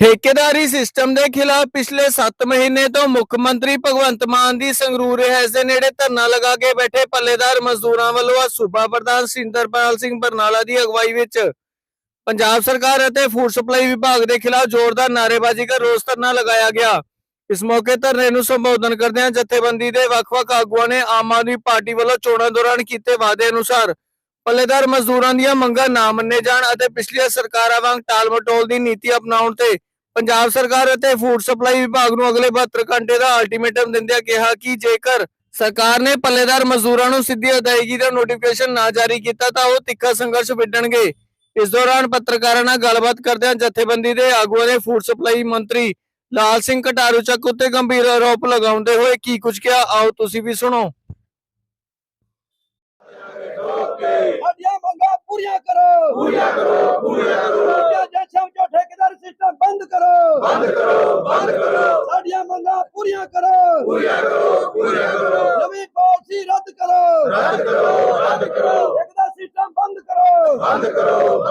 ਠੇਕੇਦਾਰੀ system ਦੇ ਖਿਲਾਫ ਪਿਛਲੇ 7 ਮਹੀਨੇ ਤੋਂ ਮੁੱਖ ਮੰਤਰੀ ਭਗਵੰਤ ਮਾਨ ਦੀ ਸੰਗਰੂਰ ਰਿਹਾਇਸ਼ ਦੇ ਨੇੜੇ ਧਰਨਾ ਲਗਾ ਕੇ ਬੈਠੇ ਪੱਲੇਦਾਰ ਮਜ਼ਦੂਰਾਂ ਵੱਲੋਂ ਅੱਜ ਸੂਬਾ ਪ੍ਰਧਾਨ ਸਿੰਦਰਪਾਲ ਸਿੰਘ ਬਰਨਾਲਾ ਦੀ ਅਗਵਾਈ ਵਿੱਚ ਪੰਜਾਬ ਸਰਕਾਰ ਅਤੇ ਫੂਡ ਸਪਲਾਈ ਵਿਭਾਗ ਦੇ ਖਿਲਾਫ ਜ਼ੋਰਦਾਰ ਨਾਅਰੇਬਾਜ਼ੀ ਕਰ ਰੋਸ ਧਰਨਾ ਲਗਾਇਆ ਗਿਆ। ਇਸ ਮੌਕੇ ਧਰਨੇ ਨੂੰ ਸੰਬੋਧਨ ਕਰਦਿਆਂ ਜਥੇਬੰਦੀ ਦੇ ਵੱਖ-ਵੱਖ ਆਗੂਆਂ ਨੇ ਆਮ ਆਦਮੀ ਪਾਰਟੀ ਵੱਲੋਂ ਚੋਣਾਂ ਦੌਰਾਨ ਕੀਤੇ ਵਾਅਦੇ ਅਨੁਸਾਰ ਪੱਲੇਦਾਰ ਮਜ਼ਦੂਰਾਂ ਦੀਆਂ ਮੰਗਾਂ ਨਾ ਮੰਨੇ ਜਾਣ ਅਤੇ ਪਿਛਲੀਆਂ ਸਰਕਾਰਾਂ ਵਾਂਗ ਟਾਲ-ਮਟੋਲ ਦੀ ਨੀਤੀ ਅਪਣਾਉਣ ਤੇ ਪੰਜਾਬ ਸਰਕਾਰ ਅਤੇ ਫੂਡ ਸਪਲਾਈ ਵਿਭਾਗ ਨੂੰ ਅਗਲੇ 72 ਘੰਟੇ ਦਾ ਅਲਟੀਮੇਟਮ ਦਿੰਦਿਆਂ ਕਿਹਾ ਕਿ ਜੇਕਰ ਸਰਕਾਰ ਨੇ ਪੱਲੇਦਾਰ ਮਜ਼ਦੂਰਾਂ ਨੂੰ ਸਿੱਧੀ ਅਦਾਇਗੀ ਦਾ ਨੋਟੀਫਿਕੇਸ਼ਨ ਨਾ ਜਾਰੀ ਕੀਤਾ ਤਾਂ ਉਹ ਤਿੱਖਾ ਸੰਘਰਸ਼ ਵਿੱਢਣਗੇ। ਇਸ ਦੌਰਾਨ ਪੱਤਰਕਾਰਾਂ ਨਾਲ ਗੱਲਬਾਤ ਕਰਦਿਆਂ ਜਥੇਬੰਦੀ ਦੇ ਆਗੂਆਂ ਨੇ ਫੂਡ ਸਪਲਾਈ ਮੰਤਰੀ ਲਾਲ ਸਿੰਘ ਕਟਾਰੂ ਚੱਕ ਉੱਤੇ ਗੰਭੀਰ ਆਰੋਪ ਲਗਾਉਂਦੇ ਹੋਏ ਕੀ ਕੁਝ ਕਿਹਾ, ਆਓ ਤੁਸੀਂ ਵੀ ਸੁਣੋ ਸਾਡੀਆਂ ਮੰਗਾਂ ਪੂਰੀਆਂ ਕਰੋ ਪੂਰੀਆਂ ਕਰੋ ਪੂਰੀਆਂ ਕਰੋ ਜੈਸ਼ਮ ਜੋ ਠੇਕੇਦਾਰ ਸਿਸਟਮ ਬੰਦ ਕਰੋ ਬੰਦ ਕਰੋ ਬੰਦ ਕਰੋ ਸਾਡੀਆਂ ਮੰਗਾਂ ਪੂਰੀਆਂ ਕਰੋ ਪੂਰੀਆਂ ਕਰੋ ਪੂਰੀਆਂ ਕਰੋ ਨਵੀਂ ਪਾਲਿਸੀ ਰੱਦ ਕਰੋ ਰੱਦ ਕਰੋ। ਰੱਦ ਕਰੋ ਠੇਕੇਦਾਰ ਸਿਸਟਮ ਬੰਦ ਕਰੋ। ਬੰਦ ਕਰੋ।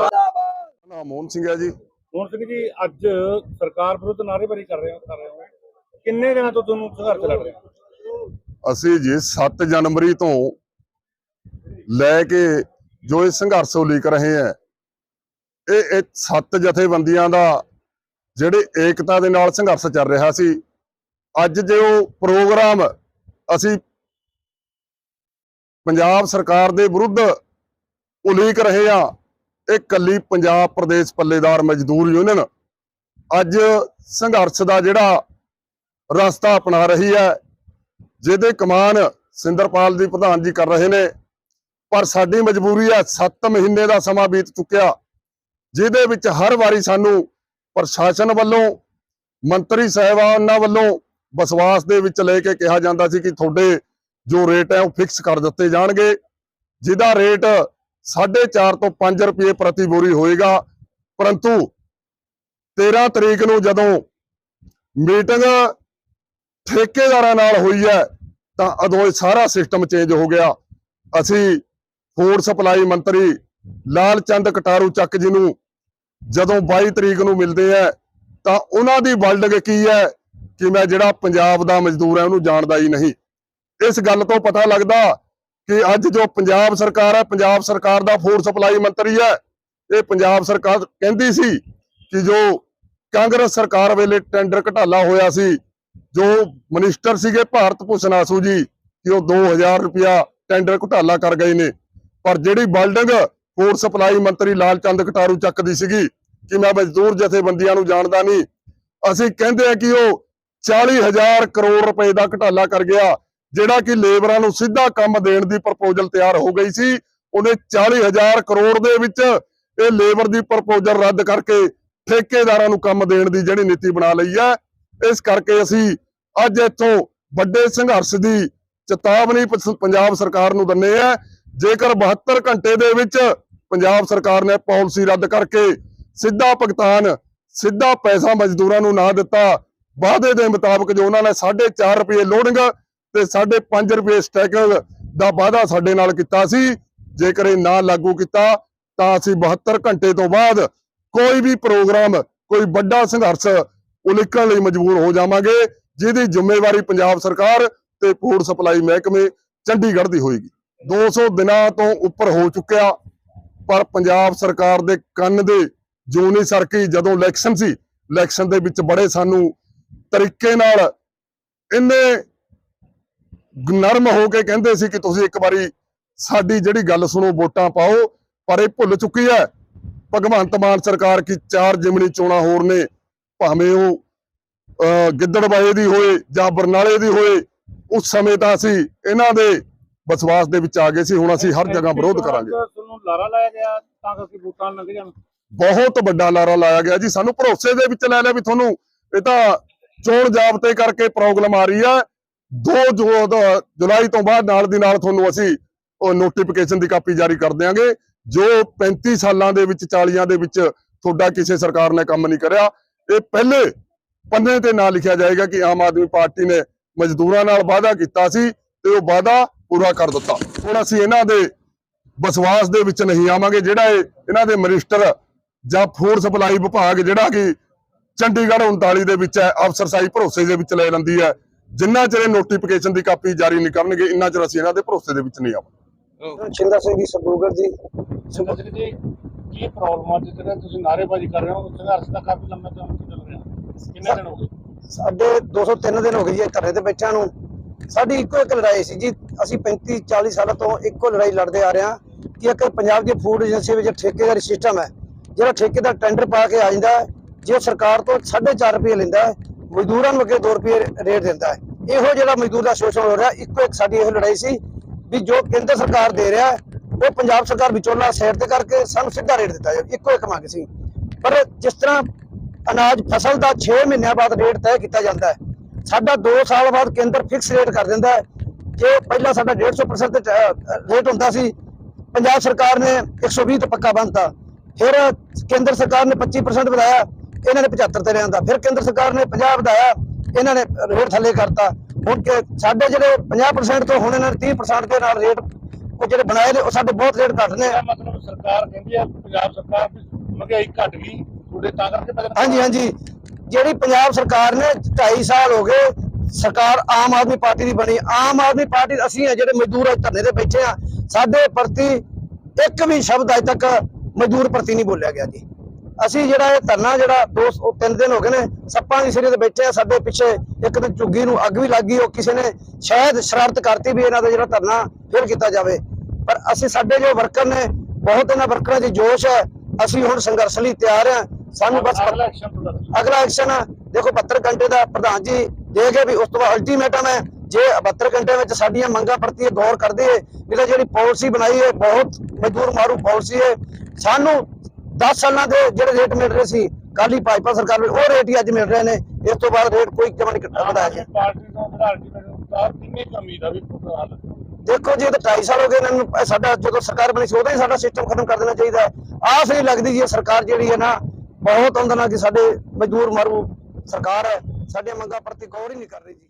ਨਾਮ ਮੋਹਨ ਸਿੰਘ ਹੈ ਜੀ। ਮੋਹਨ ਸਿੰਘ ਜੀ ਅੱਜ ਸਰਕਾਰ ਵਿਰੁੱਧ ਨਾਅਰੇਬਾਜ਼ੀ ਕਰ ਰਹੇ ਹੋ ਕਰ ਰਹੇ ਹੋ। ਕਿੰਨੇ ਦਿਨਾਂ ਤੋਂ ਤੁਹਾਨੂੰ ਸੰਘਰਸ਼ ਲੜ ਰਹੇ ਹੋ? ਅਸੀਂ ਜੀ 7 ਜਨਵਰੀ ਤੋਂ ਲੈ ਕੇ ਜੋ ਇਹ ਸੰਘਰਸ਼ ਉਲੀਕ ਰਹੇ ਹੈ ਇਹ ਇਹ ਸੱਤ ਜਥੇਬੰਦੀਆਂ ਦਾ ਜਿਹੜੇ ਏਕਤਾ ਦੇ ਨਾਲ ਸੰਘਰਸ਼ ਚੱਲ ਰਿਹਾ ਸੀ। ਅੱਜ ਜੋ ਪ੍ਰੋਗਰਾਮ ਅਸੀਂ ਪੰਜਾਬ ਸਰਕਾਰ ਦੇ ਵਿਰੁੱਧ ਉਲੀਕ ਰਹੇ ਆ, ਇਹ ਕੱਲੀ ਪੰਜਾਬ ਪ੍ਰਦੇਸ਼ ਪੱਲੇਦਾਰ ਮਜ਼ਦੂਰ ਯੂਨੀਅਨ ਅੱਜ ਸੰਘਰਸ਼ ਦਾ ਜਿਹੜਾ ਰਸਤਾ ਅਪਣਾ ਰਹੀ ਹੈ, ਜਿਹਦੇ ਕਮਾਨ ਸਿੰਦਰਪਾਲ ਦੀ ਪ੍ਰਧਾਨ ਜੀ ਕਰ ਰਹੇ ਨੇ, ਪਰ ਸਾਡੀ ਮਜਬੂਰੀ ਹੈ 7 ਮਹੀਨੇ ਦਾ ਸਮਾਂ ਬੀਤ ਚੁੱਕਿਆ, ਜਿਹਦੇ ਵਿੱਚ ਹਰ ਵਾਰੀ ਸਾਨੂੰ ਪ੍ਰਸ਼ਾਸਨ ਵੱਲੋਂ, ਮੰਤਰੀ ਸਾਹਿਬਾਨਾਂ ਵੱਲੋਂ ਵਿਸ਼ਵਾਸ ਦੇ ਵਿੱਚ ਲੈ ਕੇ ਕਿਹਾ ਜਾਂਦਾ ਸੀ ਕਿ ਤੁਹਾਡੇ ਜੋ ਰੇਟ ਹੈ ਉਹ ਫਿਕਸ ਕਰ ਦਿੱਤੇ ਜਾਣਗੇ। ਜਿਹਦਾ ਰੇਟ 4.5 ਤੋਂ 5 ਰੁਪਏ ਪ੍ਰਤੀ ਬੋਰੀ ਹੋਏਗਾ। ਪਰੰਤੂ 13 ਤਰੀਕ ਨੂੰ ਜਦੋਂ ਮੀਟਿੰਗ ਠੇਕੇਦਾਰਾਂ ਨਾਲ ਹੋਈ ਹੈ, ਤਾਂ ਉਦੋਂ ਇਹ ਸਾਰਾ ਸਿਸਟਮ ਚੇਂਜ ਹੋ ਗਿਆ। ਅਸੀਂ ਫੂਡ ਸਪਲਾਈ ਮੰਤਰੀ ਲਾਲ ਚੰਦ ਕਟਾਰੂ ਚੱਕ ਜੀ ਨੂੰ ਜਦੋਂ 22 ਤਰੀਕ ਨੂੰ ਮਿਲਦੇ ਆ, ਤਾਂ ਉਹਨਾਂ ਦੀ ਵਰਲਡਿੰਗ ਕੀ ਹੈ ਕਿ ਮੈਂ ਜਿਹੜਾ ਪੰਜਾਬ ਦਾ ਮਜ਼ਦੂਰ ਹੈ, ਉਹਨੂੰ ਜਾਣਦਾ ਹੀ ਨਹੀਂ। ਇਸ ਗੱਲ ਤੋਂ ਪਤਾ ਲੱਗਦਾ ਕਿ ਅੱਜ ਜੋ ਪੰਜਾਬ ਸਰਕਾਰ ਹੈ, ਪੰਜਾਬ ਸਰਕਾਰ ਦਾ ਫੂਡ ਸਪਲਾਈ ਮੰਤਰੀ ਹੈ, ਇਹ ਪੰਜਾਬ ਸਰਕਾਰ ਕਹਿੰਦੀ ਸੀ ਕਿ ਜੋ ਕਾਂਗਰਸ ਸਰਕਾਰ ਵੇਲੇ ਟੈਂਡਰ ਘਟਾਲਾ ਹੋਇਆ ਸੀ, ਜੋ ਮਨਿਸਟਰ ਸੀਗੇ ਭਾਰਤ ਭੂਸ਼ਣ ਆਸੂ ਜੀ, ਕਿ ਉਹ 2000 ਰੁਪਇਆ ਟੈਂਡਰ ਘੁਟਾਲਾ ਕਰ ਗਏ ਨੇ। ਪਰ ਜਿਹੜੀ ਬਿਲਡਿੰਗ ਫੂਡ ਸਪਲਾਈ ਮੰਤਰੀ ਲਾਲ ਚੰਦ ਕਟਾਰੂ ਚੱਕਦੀ ਸੀਗੀ, ਕਿ ਮੈਂ ਮਜ਼ਦੂਰ ਜਥੇਬੰਦੀਆਂ ਨੂੰ ਜਾਣਦਾ ਨਹੀਂ, ਅਸੀਂ ਕਹਿੰਦੇ ਆ ਕਿ ਉਹ 40000 ਕਰੋੜ ਰੁਪਏ ਦਾ ਘਟਾਲਾ ਕਰ ਗਿਆ। ਜਿਹੜਾ ਕਿ ਲੇਬਰਾਂ ਨੂੰ ਸਿੱਧਾ ਕੰਮ ਦੇਣ ਦੀ ਪ੍ਰਪੋਜ਼ਲ ਤਿਆਰ ਹੋ ਗਈ ਸੀ, ਉਹਨੇ 40000 ਕਰੋੜ ਦੇ ਵਿੱਚ ਇਹ ਲੇਬਰ ਦੀ ਪ੍ਰਪੋਜ਼ਲ ਰੱਦ ਕਰਕੇ ਠੇਕੇਦਾਰਾਂ ਨੂੰ ਕੰਮ ਦੇਣ ਦੀ ਜਿਹੜੀ ਨੀਤੀ ਬਣਾ ਲਈ ਹੈ। ਇਸ ਕਰਕੇ ਅਸੀਂ ਅੱਜ ਇੱਥੋਂ ਵੱਡੇ ਸੰਘਰਸ਼ ਦੀ ਚੇਤਾਵਨੀ ਪੰਜਾਬ ਸਰਕਾਰ ਨੂੰ ਦਿੰਨੇ ਆ ਜੇਕਰ 72 ਘੰਟੇ ਦੇ ਵਿੱਚ ਪੰਜਾਬ ਸਰਕਾਰ ਨੇ ਪਾਲਿਸੀ ਰੱਦ ਕਰਕੇ ਸਿੱਧਾ ਭੁਗਤਾਨ, ਸਿੱਧਾ ਪੈਸਾ ਮਜ਼ਦੂਰਾਂ ਨੂੰ ਨਾ ਦਿੱਤਾ, ਵਾਅਦੇ ਦੇ ਮੁਤਾਬਕ ਜੋ ਉਹਨਾਂ ਨੇ 4.5 ਰੁਪਏ ਲੋਡਿੰਗ ਤੇ 5.5 ਰੁਪਏ ਸਟੈਕਿੰਗ ਦਾ ਵਾਅਦਾ ਸਾਡੇ ਨਾਲ ਕੀਤਾ ਸੀ। ਜੇਕਰ ਇਹ ਨਾ ਲਾਗੂ ਕੀਤਾ, ਤਾਂ ਅਸੀਂ 72 ਘੰਟੇ ਤੋਂ ਬਾਅਦ ਕੋਈ ਵੀ ਪ੍ਰੋਗਰਾਮ, ਕੋਈ ਵੱਡਾ ਸੰਘਰਸ਼ ਉਲੀਕਣ ਲਈ ਮਜਬੂਰ ਹੋ ਜਾਵਾਂਗੇ, ਜਿਹਦੀ ਜ਼ਿੰਮੇਵਾਰੀ ਪੰਜਾਬ ਸਰਕਾਰ ਤੇ ਫੂਡ ਸਪਲਾਈ ਮਹਿਕਮੇ ਚੰਡੀਗੜ੍ਹ ਦੀ ਹੋਏਗੀ। 200 ਦਿਨਾਂ ਤੋਂ ਉੱਪਰ ਹੋ ਚੁੱਕਿਆ, ਪਰ ਪੰਜਾਬ ਸਰਕਾਰ ਦੇ ਕੰਨ ਦੇ ਜੂਨੀ ਸਰਕੀ। ਜਦੋਂ ਇਲੈਕਸ਼ਨ ਸੀ ਇਲੈਕਸ਼ਨ ਦੇ ਵਿੱਚ ਬੜੇ ਸਾਨੂੰ ਤਰੀਕੇ ਨਾਲ ਇੰਨੇ ਨਰਮ ਹੋ ਕੇ ਕਹਿੰਦੇ ਸੀ ਕਿ ਤੁਸੀਂ ਇੱਕ ਵਾਰੀ ਸਾਡੀ ਜਿਹੜੀ ਗੱਲ ਸੁਣੋ ਵੋਟਾਂ ਪਾਓ ਪਰ ਇਹ ਭੁੱਲ ਚੁੱਕੀ ਹੈ। ਭਗਵੰਤ ਮਾਨ ਸਰਕਾਰ ਕੀ ਚਾਰ ਜਿਮਣੀ ਚੋਣਾਂ ਹੋਰ ਨੇ ਭਾਵੇਂ ਉਹ ਗਿੱਦੜਬਾਏ ਦੀ ਹੋਏ ਜਾਂ ਬਰਨਾਲੇ ਦੀ ਹੋਏ ਉਸ ਸਮੇਂ ਤਾਂ ਅਸੀਂ ਇਹਨਾਂ ਦੇ ਵਿਸ਼ਵਾਸ ਦੇ ਵਿੱਚ ਆ ਗਏ ਸੀ ਹੁਣ ਅਸੀਂ ਹਰ ਜਗ੍ਹਾ ਵਿਰੋਧ ਕਰਾਂਗੇ। ਤੁਹਾਨੂੰ ਲਾਰਾ ਲਾਇਆ ਗਿਆ ਤਾਂ ਕਰਕੇ ਵੋਟਾਂ ਲੰਘ ਜਾਣ। ਬਹੁਤ ਵੱਡਾ ਲਾਰਾ ਲਾਇਆ ਗਿਆ ਜੀ ਸਾਨੂੰ ਭਰੋਸੇ ਦੇ ਵਿੱਚ ਲੈ ਲਿਆ ਵੀ ਤੁਹਾਨੂੰ ਇਹ ਤਾਂ ਚੋਣ ਜਾਬਤੇ ਕਰਕੇ ਪ੍ਰੋਬਲਮ ਆ ਰਹੀ ਹੈ। 2 ਜੁਲਾਈ ਤੋਂ ਬਾਅਦ ਨਾਲ ਦੀ ਨਾਲ ਤੁਹਾਨੂੰ ਅਸੀਂ ਉਹ ਨੋਟੀਫਿਕੇਸ਼ਨ ਦੀ ਕਾਪੀ ਜਾਰੀ ਕਰ ਦਿਆਂਗੇ, ਜੋ 35 ਸਾਲਾਂ ਦੇ ਵਿੱਚ 40ਾਂ ਦੇ ਵਿੱਚ ਤੁਹਾਡਾ ਕਿਸੇ ਸਰਕਾਰ ਨੇ ਕੰਮ ਨਹੀਂ ਕਰਿਆ। ਇਹ ਪਹਿਲੇ ਪੰਨੇ ਤੇ ਨਾਂ ਲਿਖਿਆ ਜਾਏਗਾ ਕਿ ਆਮ ਆਦਮੀ ਪਾਰਟੀ ਨੇ ਮਜ਼ਦੂਰਾਂ ਨਾਲ ਵਾਅਦਾ ਕੀਤਾ ਸੀ ਤੇ ਉਹ ਵਾਅਦਾ ਪੂਰਾ ਕਰ ਦਿੱਤਾ। ਹੁਣ ਅਸੀਂ ਇਹਨਾਂ ਦੇ ਵਿਸ਼ਵਾਸ ਦੇ ਵਿੱਚ ਨਹੀਂ ਆਵਾਂਗੇ, ਜਿਹੜਾ ਇਹ ਇਹਨਾਂ ਦੇ ਮਿਨਿਸਟਰ ਜਾਂ ਫੂਡ ਸਪਲਾਈ ਵਿਭਾਗ ਜਿਹੜਾ ਕਿ ਚੰਡੀਗੜ੍ਹ 39 ਦੇ ਵਿੱਚ ਹੈ ਅਫਸਰਸ਼ਾਈ ਭਰੋਸੇ ਦੇ ਵਿੱਚ ਲੈ ਲੈਂਦੀ ਹੈ ਜਿੰਨਾ ਚਿਰ ਨੋਟੀਫਿਕੇਸ਼ਨ ਦੀ ਕਾਪੀ ਜਾਰੀ ਨਹੀਂ ਕਰਨਗੇ ਇੰਨਾ ਚਿਰ ਅਸੀਂ ਇਹਨਾਂ ਦੇ ਭਰੋਸੇ ਦੇ ਵਿੱਚ ਨਹੀਂ ਆਵਾਂਗੇ। ਸ਼ਿੰਦਾ ਸਿੰਘ ਜੀ ਸਰਦੂਗੜ ਜੀ। ਸੰਗਤ ਜੀ ਕੀ ਪ੍ਰੋਬਲਮ ਆ ਜਿਹੜੇ ਤੁਸੀਂ ਨਾਰੇਬਾਜ਼ੀ ਕਰ ਰਹੇ ਹੋ ਸੰਘਰਸ਼ ਦਾ ਕਾਫੀ ਲੰਮਾ ਚੱਲ ਰਿਹਾ? ਕਿੰਨੇ ਦਿਨ ਹੋ ਗਏ? ਸਾਡੇ 203 ਦਿਨ ਹੋ ਗਏ ਜੀ ਇਹ ਧਰਨੇ ਤੇ ਬੈਠਿਆਂ ਨੂੰ। ਸਾਡੀ ਇੱਕੋ ਇੱਕ ਲੜਾਈ ਸੀ ਜੀ। ਅਸੀਂ 35 40 ਸਾਲਾਂ ਤੋਂ ਇੱਕੋ ਲੜਾਈ ਲੜਦੇ ਆ ਰਹੇ ਹਾਂ ਕਿ ਇੱਕ ਪੰਜਾਬ ਦੀ ਫੂਡ ਏਜੰਸੀ ਵਿੱਚ ਠੇਕੇਦਾਰੀ ਸਿਸਟਮ ਹੈ। ਜਿਹੜਾ ਠੇਕੇਦਾਰ ਟੈਂਡਰ ਪਾ ਕੇ ਆ ਜਾਂਦਾ ਹੈ ਜੇ ਸਰਕਾਰ ਤੋਂ 4.5 ਰੁਪਏ ਲੈਂਦਾ ਹੈ ਮਜ਼ਦੂਰਾਂ ਨੂੰ ਅੱਗੇ 2 ਰੁਪਏ ਰੇਟ ਦਿੰਦਾ ਹੈ। ਇਹੋ ਜਿਹੜਾ ਮਜ਼ਦੂਰ ਦਾ ਸ਼ੋਸ਼ਣ ਹੋ ਰਿਹਾ, ਇੱਕੋ ਇੱਕ ਸਾਡੀ ਇਹ ਲੜਾਈ ਸੀ ਵੀ ਜੋ ਕੇਂਦਰ ਸਰਕਾਰ ਦੇ ਰਿਹਾ, ਉਹ ਪੰਜਾਬ ਸਰਕਾਰ ਵਿਚੋਲਾ ਸਾਈਡ ਤੇ ਕਰਕੇ ਸਾਨੂੰ ਸਿੱਧਾ ਰੇਟ ਦਿੱਤਾ ਜਾਵੇ, ਇੱਕੋ ਇੱਕ ਮੰਗ ਸੀ। ਪਰ ਜਿਸ ਤਰ੍ਹਾਂ ਅਨਾਜ ਫਸਲ ਦਾ 6 ਮਹੀਨਿਆਂ ਬਾਅਦ ਰੇਟ ਤੈਅ ਕੀਤਾ ਜਾਂਦਾ ਹੈ, ਸਾਡਾ 2 ਸਾਲ ਬਾਅਦ ਕੇਂਦਰ ਫਿਕਸ ਰੇਟ ਕਰ ਦਿੰਦਾ ਹੈ। ਜੇ ਪਹਿਲਾਂ ਸਾਡਾ 150% ਤੇ ਰੇਟ ਹੁੰਦਾ ਸੀ, ਪੰਜਾਬ ਸਰਕਾਰ ਨੇ 120 ਤੋਂ ਪੱਕਾ ਬੰਨਤਾ, ਫਿਰ ਕੇਂਦਰ ਸਰਕਾਰ ਨੇ 25% ਵਧਾਇਆ। ਇਹਨਾਂ ਨੇ 75 ਤੇ ਲਿਆਂਦਾ। ਫਿਰ ਕੇਂਦਰ ਸਰਕਾਰ ਨੇ 50 ਵਧਾਇਆ ਇਹਨਾਂ ਨੇ ਰੇਟ ਥੱਲੇ ਕਰਤਾ। ਹੁਣ ਕਿ ਸਾਡੇ ਜਿਹੜੇ 50% ਤੋਂ ਹੁਣ ਇਹਨਾਂ ਨੇ 30% ਦੇ ਨਾਲ ਰੇਟ ਉਹ ਜਿਹੜੇ ਬਣਾਏ ਨੇ ਉਹ ਸਾਡੇ ਬਹੁਤ ਰੇਟ ਘੱਟ ਨੇ। ਇਹਦਾ ਮਤਲਬ ਸਰਕਾਰ ਕਹਿੰਦੀ ਹੈ ਪੰਜਾਬ ਸਰਕਾਰ ਵੀ ਮਹਿੰਗਾਈ ਘਟ ਗਈ ਤੁਹਾਡੇ ਤਾਂ ਕਰਕੇ ਤਾਂ ਹਾਂਜੀ ਹਾਂਜੀ। ਜਿਹੜੀ ਪੰਜਾਬ ਸਰਕਾਰ ਨੇ 2.5 ਸਾਲ ਹੋ ਗਏ ਸਰਕਾਰ ਆਮ ਆਦਮੀ ਪਾਰਟੀ ਦੀ ਬਣੀ। ਆਮ ਆਦਮੀ ਪਾਰਟੀ ਅਸੀਂ ਆ ਜਿਹੜੇ ਮਜ਼ਦੂਰ ਅੱਜ ਧਰਨੇ ਤੇ ਬੈਠੇ ਆ ਸਾਡੇ ਪ੍ਰਤੀ ਇੱਕ ਵੀ ਸ਼ਬਦ ਅਜ ਤੱਕ ਮਜ਼ਦੂਰ ਪ੍ਰਤੀ ਨਹੀਂ ਬੋਲਿਆ ਗਿਆ ਜੀ। ਅਸੀਂ ਜਿਹੜਾ ਇਹ ਧਰਨਾ ਜਿਹੜਾ ਦੋ ਤਿੰਨ ਦਿਨ ਹੋ ਗਏ ਨੇ ਸੱਪਾਂ ਦੀ ਸਿਰੇ ਤੇ ਬੈਠੇ ਆ ਸਾਡੇ ਪਿੱਛੇ ਇੱਕ ਦਿਨ ਝੁੱਗੀ ਨੂੰ ਅੱਗ ਵੀ ਲੱਗ ਗਈ ਉਹ ਕਿਸੇ ਨੇ ਸ਼ਾਇਦ ਸ਼ਰਾਰਤ ਕਰਤੀ ਵੀ ਇਹਨਾਂ ਦਾ ਜਿਹੜਾ ਧਰਨਾ ਫਿਰ ਕੀਤਾ ਜਾਵੇ। ਪਰ ਅਸੀਂ ਸਾਡੇ ਜੋ ਵਰਕਰ ਨੇ ਬਹੁਤ ਇਹਨਾਂ ਵਰਕਰਾਂ 'ਚ ਜੋਸ਼ ਹੈ ਅਸੀਂ ਹੁਣ ਸੰਘਰਸ਼ ਲਈ ਤਿਆਰ ਆ ਸਾਨੂੰ ਬਸ ਅਗਲਾ ਐਕਸ਼ਨ ਦੇਖੋ 72 ਘੰਟੇ ਦਾ ਪ੍ਰਧਾਨ ਜੀ ਦੇ ਗਏ ਵੀ ਉਸ ਤੋਂ ਬਾਅਦ ਅਲਟੀਮੇਟਮ ਹੈ ਜੇ 72 ਘੰਟੇ ਵਿੱਚ ਸਾਡੀਆਂ ਮੰਗਾਂ ਪ੍ਰਤੀ ਗੌਰ ਕਰਦੇ ਤਾਂ ਜਿਹੜੀ ਪਾਲਿਸੀ ਬਣਾਈ ਹੈ ਬਹੁਤ ਮਜ਼ਦੂਰ ਮਾਰੂ ਪਾਲਿਸੀ ਹੈ। ਸਾਨੂੰ 10 ਸਾਲਾਂ ਦੇ ਜਿਹੜੇ ਰੇਟ ਮਿਲ ਰਹੇ ਸੀ ਕਾਲੀ ਭਾਜਪਾ ਸਰਕਾਰ ਨੂੰ ਉਹ ਰੇਟ ਹੀ ਅੱਜ ਮਿਲ ਰਹੇ ਨੇ। ਇਸ ਤੋਂ ਬਾਅਦ ਰੇਟ ਕੋਈ ਕਿਵੇਂ ਨਹੀਂ ਵਧਾਇਆ ਪਾਰਟੀ ਤੋਂ ਮੈਨੂੰ ਕਿੰਨੀ ਵੀ ਹੱਲ ਦੇਖੋ ਜੀ ਤਾਂ 2.5 ਸਾਲ ਹੋ ਗਏ ਇਹਨਾਂ ਨੂੰ ਸਾਡਾ ਜਦੋਂ ਸਰਕਾਰ ਬਣੀ ਸੀ ਉਦੋਂ ਹੀ ਸਾਡਾ ਸਿਸਟਮ ਖਤਮ ਕਰ ਦੇਣਾ ਚਾਹੀਦਾ ਆਸ ਨਹੀਂ ਲੱਗਦੀ ਜੀ ਸਰਕਾਰ ਜਿਹੜੀ ਹੈ ਨਾ ਬਹੁਤ ਉਹਦਾ ਨਾਲ ਕਿ ਸਾਡੇ ਮਜ਼ਦੂਰ ਮਾਰੂ ਸਰਕਾਰ ਹੈ ਸਾਡੀਆਂ ਮੰਗਾਂ ਪ੍ਰਤੀ ਗੌਰ ਹੀ ਨਹੀਂ ਕਰ ਰਹੀ ਜੀ।